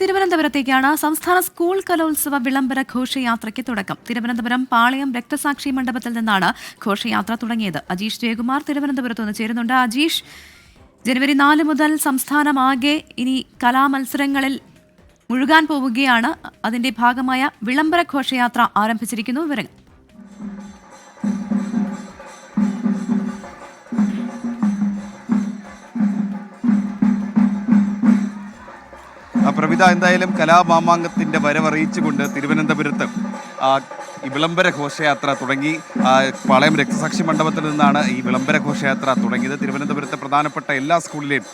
തിരുവനന്തപുരത്തേക്കാണ് സംസ്ഥാന സ്കൂൾ കലോത്സവ വിളംബര ഘോഷയാത്രയ്ക്ക് തുടക്കം. തിരുവനന്തപുരം പാളയം രക്തസാക്ഷി മണ്ഡപത്തിൽ നിന്നാണ് ഘോഷയാത്ര തുടങ്ങിയത്. അജീഷ് ജയകുമാർ തിരുവനന്തപുരത്ത് നിന്ന് ചേരുന്നുണ്ട്. അജീഷ് ജനുവരി നാല് മുതൽ സംസ്ഥാനമാകെ ഇനി കലാമത്സരങ്ങളിൽ മുഴുകാൻ പോവുകയാണ്. അതിന്റെ ഭാഗമായ വിളംബര ഘോഷയാത്ര ആരംഭിച്ചിരിക്കുന്നു. വിവരങ്ങൾ പ്രവിത എന്തായാലും കലാമാമാങ്കത്തിന്റെ വരവറിയിച്ചുകൊണ്ട് തിരുവനന്തപുരത്ത് ഈ വിളംബര ഘോഷയാത്ര തുടങ്ങി. പാളയം രക്തസാക്ഷി മണ്ഡപത്തിൽ നിന്നാണ് ഈ വിളംബര ഘോഷയാത്ര തുടങ്ങിയത്. തിരുവനന്തപുരത്തെ പ്രധാനപ്പെട്ട എല്ലാ സ്കൂളിലെയും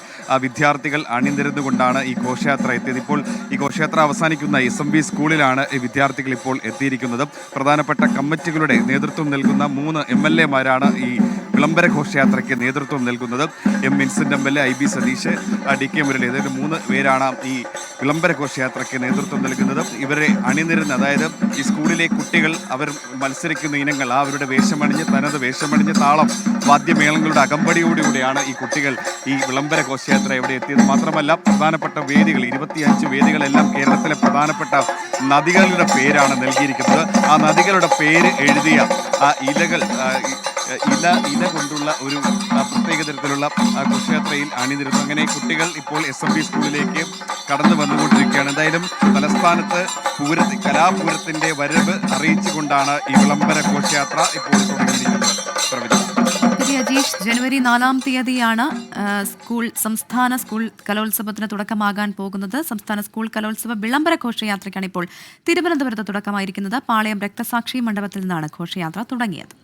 വിദ്യാർത്ഥികൾ അണിനിരന്നുകൊണ്ടാണ് ഈ ഘോഷയാത്ര എത്തിയത്. ഇപ്പോൾ ഈ ഘോഷയാത്ര അവസാനിക്കുന്ന എസ് എം ബി സ്കൂളിലാണ് ഈ വിദ്യാർത്ഥികൾ ഇപ്പോൾ എത്തിയിരിക്കുന്നത്. പ്രധാനപ്പെട്ട കമ്മിറ്റികളുടെ നേതൃത്വം നൽകുന്ന മൂന്ന് എം എൽ എമാരാണ് ഈ വിളംബര ഘോഷയാത്രയ്ക്ക് നേതൃത്വം നൽകുന്നത് M Vincent M L A I B Satish D K Murali. അതായത് മൂന്ന് പേരാണ് ഈ വിളംബര ഘോഷയാത്രയ്ക്ക് നേതൃത്വം നൽകുന്നത്. ഇവരെ അണിനിരുന്ന് അതായത് ഈ സ്കൂളിലെ കുട്ടികൾ അവർ മത്സരിക്കുന്ന ഇനങ്ങൾ ആ അവരുടെ വേഷമണിഞ്ഞ് തനത് വേഷമണിഞ്ഞ് താളം വാദ്യമേളങ്ങളുടെ അകമ്പടിയോടുകൂടിയാണ് ഈ കുട്ടികൾ ഈ വിളംബര ഘോഷയാത്ര എവിടെ എത്തിയത്. മാത്രമല്ല പ്രധാനപ്പെട്ട വേദികൾ ഇരുപത്തിയഞ്ച് വേദികളെല്ലാം കേരളത്തിലെ പ്രധാനപ്പെട്ട നദികളുടെ പേരാണ് നൽകിയിരിക്കുന്നത്. ആ നദികളുടെ പേര് എഴുതിയ ആ ഇലകൾ ഇല ഇല കൊണ്ടുള്ള ഒരു പ്രത്യേക തരത്തിലുള്ള ഘോഷയാത്രയിൽ അണിനിരുന്നു. അങ്ങനെ കുട്ടികൾ ഇപ്പോൾ എസ് എം ബി സ്കൂളിലേക്ക് കടന്നു വന്നുകൊണ്ടിരിക്കുകയാണ്. എന്തായാലും തലസ്ഥാനത്ത് പൂര കലാപൂരത്തിന്റെ വരവ് അറിയിച്ചുകൊണ്ടാണ് ഈ വിളംബര ഘോഷയാത്ര ഇപ്പോൾ തുടങ്ങിയിരിക്കുന്നത്. അജീഷ് ജനുവരി നാലാം തീയതിയാണ് സ്കൂൾ സംസ്ഥാന സ്കൂൾ കലോത്സവത്തിന് തുടക്കമാകാൻ പോകുന്നത്. സംസ്ഥാന സ്കൂൾ കലോത്സവ വിളംബര ഘോഷയാത്രയ്ക്കാണ് ഇപ്പോൾ തിരുവനന്തപുരത്ത് തുടക്കമായിരിക്കുന്നത്. പാളയം രക്തസാക്ഷി മണ്ഡപത്തിൽ നിന്നാണ് ഘോഷയാത്ര തുടങ്ങിയത്.